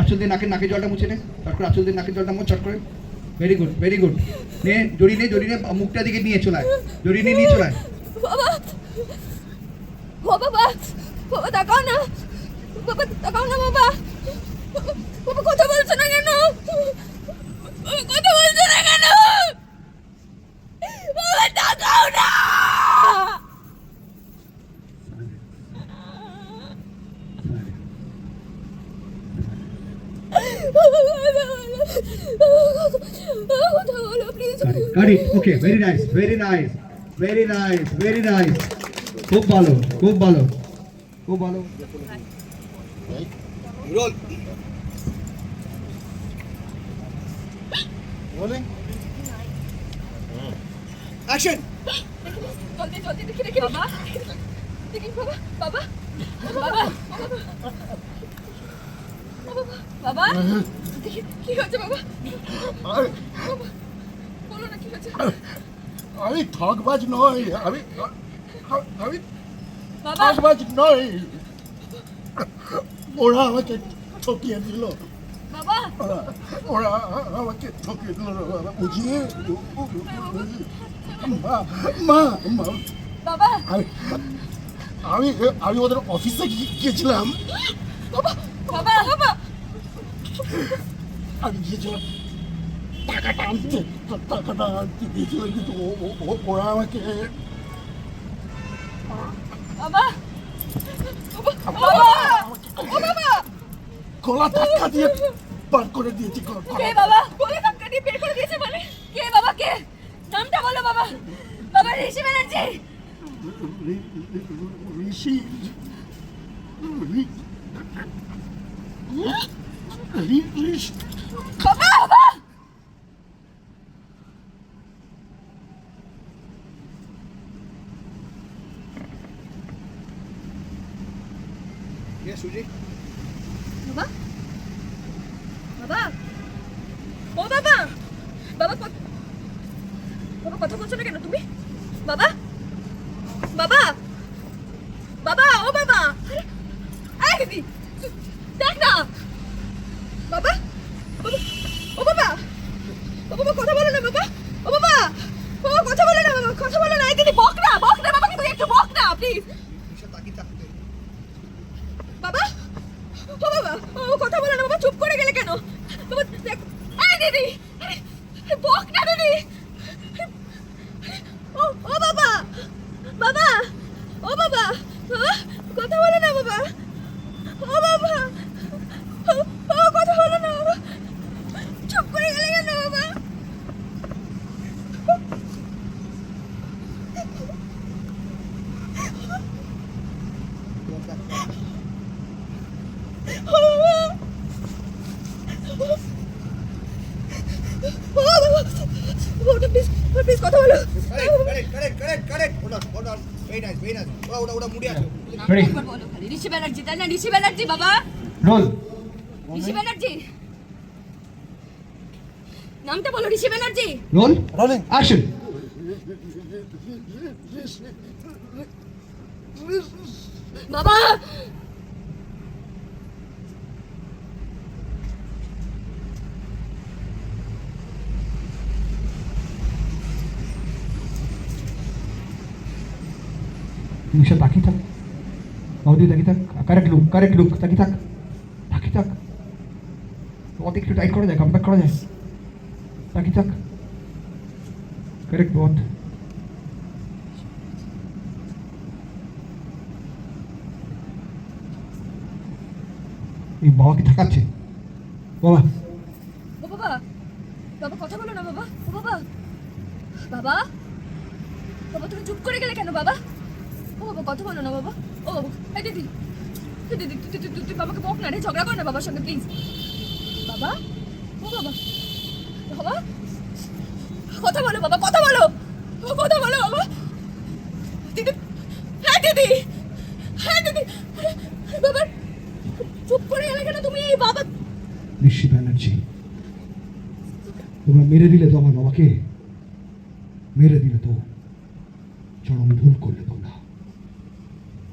আঁচল দিয়ে নাকের নাকের জলটা মুছে নে। চট করে আঁচল দিয়ে নাকের জলটা মুছ, চট করে। ভেরি গুড ভেরি গুড নে, জড়ি নে জড়ি নে, মুখটা দিকে নিয়ে চলায় জড়ি নিয়ে নিয়ে চলায় বাবা বাবা বাবা, তাকাও না। বাবা তাকাও না বাবা বাবা কথা বলছো না কেন বাবা কথা বলছো না কেন বাবা তাকাও না কথা বলো please cut it okay very nice very nice very nice very nice খুব ভালো রোল রোলিং অ্যাকশন জলদি জলদি দেখি দেখি বাবা। দেখি বাবা বাবা বাবা বাবা দেখি কি হচ্ছে বাবা? বলো না কি হচ্ছে আমি ঠকবাজ নই আমি আমি ঠকবাজ নই। ওরা আমাকে ঠকিয়ে দিল। বাবা। ওরা আমাকে ঠকিয়ে দিল। বুঝিয়ে মা মা বাবা। আমি আমি ওদের অফিসে গিয়েছিলাম। বাবা আমি গিয়েছিলাম। টাকাটা আনতে টাকাটা আনতে দিয়েছিল কিন্তু ওরা আমাকে বাবা। বাবা। গলা ধাক্কা দিয়ে বার করে দিয়েছি কে বাবা? কোলে ধাক্কা দিয়ে বের করে দিয়েছে মানে? কে বাবা কে? নামটা বলো বাবা। বাবা ঋষি ব্যানার্জি। ঋষি বাবা বাবা! সুজি বাবা বাবা ও বাবা বাবা ক- বাবা কথা বলছো না কেন তুমি বাবা? বাবা? বাবা, ও বাবা! আরে দিদি, দেখ না! বাবা? বাবা, ও বাবা! ও বাবা, কথা বলো না বাবা! ও বাবা! ও কথা বলো না বাবা, কথা বলো না। দিদি, বক না বক না, বাবাকে তুই একটু বক না প্লিজ বাবা? বাবা, ও কথা বলে না বাবা, চুপ করে গেলে কেন? বাবা, দেখ দিদি, বক না দিদি আরে, ও ও বাবা বাবা ও বাবা বাবা কথা বলে না বাবা ও বাবা ও ও, কথা বলে না বাবা চুপ করে গেলে কেন বাবা ও বাবা ও বাবা ওটা প্লিজ প্লিজ কথা বলো রেডি বলো খালি ঋষি ব্যানার্জি তাই না ঋষি ব্যানার্জি বাবা রোল ঋষি ব্যানার্জি নামটা বলো Rishi Banerjee roll rolling action বাবা নিশা তাকিয়ে থাক বৌদি তাকিয়ে থাক কারেক্ট লুক কারেক্ট লুক তাকিয়ে থাক তাকিয়ে থাক তোমাকে একটু টাইট করা যায় কমব্যাক করা যায় তাকিয়ে থাক কারেক্ট বন্ধ এই বাবাকে থাকাচ্ছে বাবা ও বাবা বাবা কথা বলো না বাবা ও বাবা বাবা বাবা তুমি চুপ করে গেলে কেন বাবা ও বাবা, কথা বলো না বাবা। ও বাবা, এই দিদি দিদি তুই যদি তুই তুই বাবাকে বক না রে, ঝগড়া কর না বাবার সঙ্গে প্লিজ বাবা, ও বাবা বাবা, কথা বলো বাবা, কথা বলো। কথা বলো বাবা। দিদি হ্যাঁ দিদি হ্যাঁ দিদি বাবা, চুপ করে গেলে কেন তুমি এই বাবা? নিশি ব্যানার্জি। তোমরা মেরে দিলে তো আমার বাবাকে। মেরে দিলে তো চরম ভুল করলে তোমরা।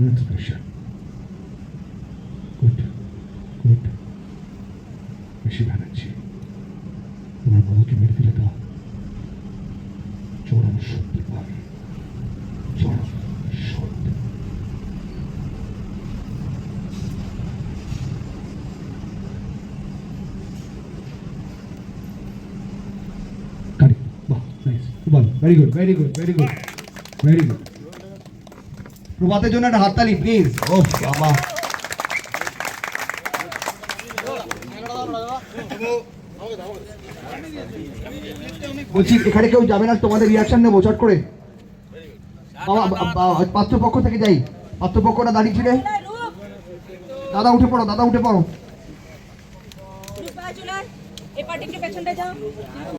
no expression. Good, good. বেশি ব্যানার্জি তোমার বাবাকে মেরে দিলে তা চরম সত্যি পাবে চরম বল very good very good very good very good প্রভাতের জন্য একটা হাততালি প্লিজ ও বাবা। বলছি, এখানে কেউ যাবে না, তোমাদের রিয়াকশন নেব, চট করে। পাত্রপক্ষ থেকে যাই। পাত্রপক্ষটা দাঁড়িয়ে ছিল? দাদা, উঠে পড়ো, দাদা, উঠে পড়ো।